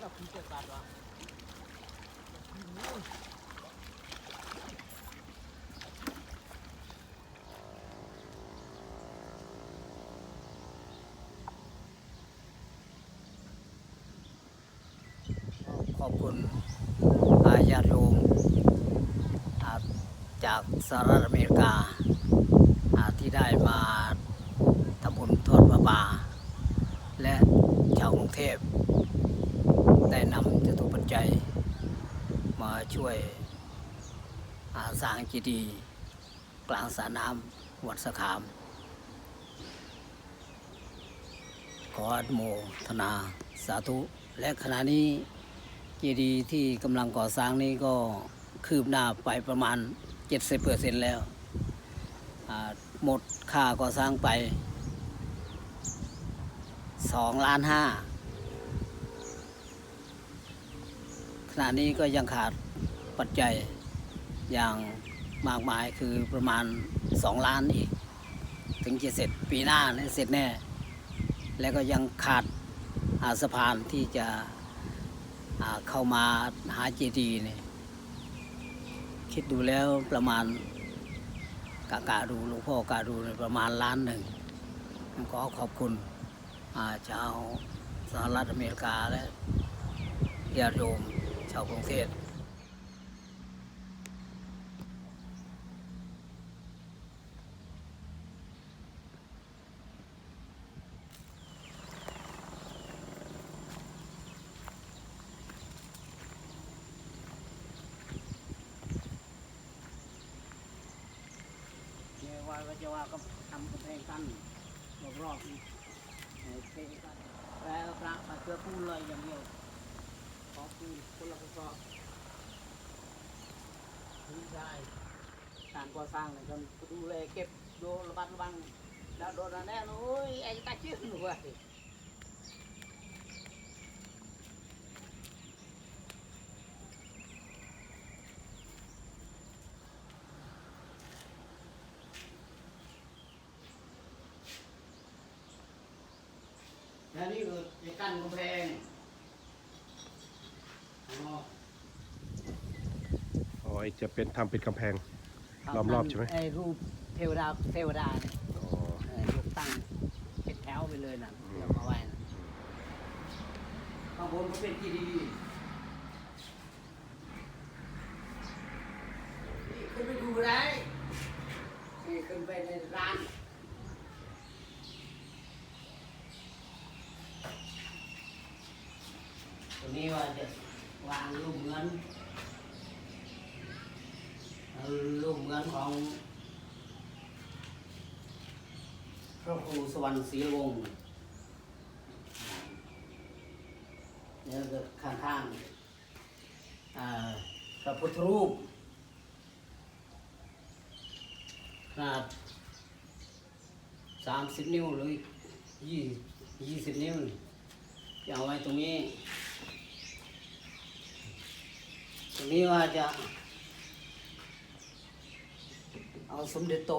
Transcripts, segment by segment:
เราคุณจะตัดวะขอบคุณอาญาโยมจากสหรัฐอเมริกาที่ได้มาทำบุญทอดพระป่าและชาวกรุงเทพ ได้นำจตุปัจจัย มา ช่วยาสร้างเจดีย์กลางสระน้ำวัดสะขาม ขออนุโมทนาสาธุ และขณะนี้เจดีย์ที่กำลังก่อสร้างนี้ก็คืบหน้าไปประมาณ 70เปอร์เซ็นแล้ว หมดค่าก่อสร้างไป2ล้านห้าขณะนี้ก็ยังขาด ปัจจัยอย่างมากมายคือประมาณ 2 ล้านอีก ถึงจะเสร็จปีหน้าเนี่ยเสร็จแน่ แล้วก็ยังขาดอาสะพานที่จะเข้ามาหาเจดีย์เนี่ยคิดดูแล้วประมาณกะกะดูหลวงพ่อกะดูประมาณล้านหนึ่งขอขอบคุณาชาวสหรัฐอเมริกาและญาติโยมชาวกรุงเทพ ว่าก็ทำกำแพงกั้นรอบๆนี่ให้เตะกันแล้วพระมาเพื่อปูนเลยอย่างเดียวขอปูนคนละกระสอบพื้นทรายการก่อสร้างเลยจนดูแลเก็บดูระบัดระวังแล้วโดนแน่นโอ้ยไอ้ตาชื่นเว้ แล้วนี่คือจะกั้นกำแพงอ๋ออ๋อไอจะเป็นทำเป็นกำแพง ล้อมรอบใช่ไหม ไอ้รูปเทวดาเทวดาเนี่ยอ๋อเออรูปตั้งเป็นแถวไปเลยนะเดี๋ยวมาไว้นะข้างบนก็เป็นกีดีย์นี่ขึ้นไปดูได้นี่ขึ้นไปในร้าน ตัว นี้ว่าจะวางรูปเหมือนรูปเหมือนของพระครูสวรรค์ศรีวงศ์เนี่ยก็ข้างๆพระพุทธรูปขนาดสามสิบนิ้วหรือยี่ยี่สิบนิ้วจะเอาไว้ตรงนี้ ทีนี้ว่าจะ เอาสมเด็จโต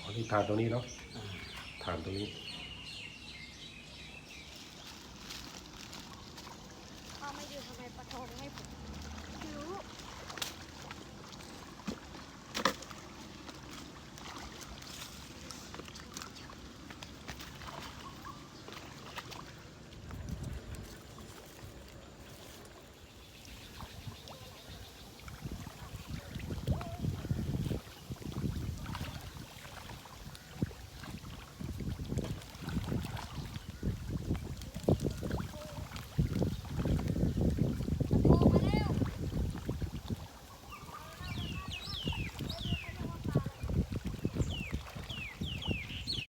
ขอที่ฐานตรงนี้เนาะฐานตรงนี้ไม่ยืทำไมประทงให้ผม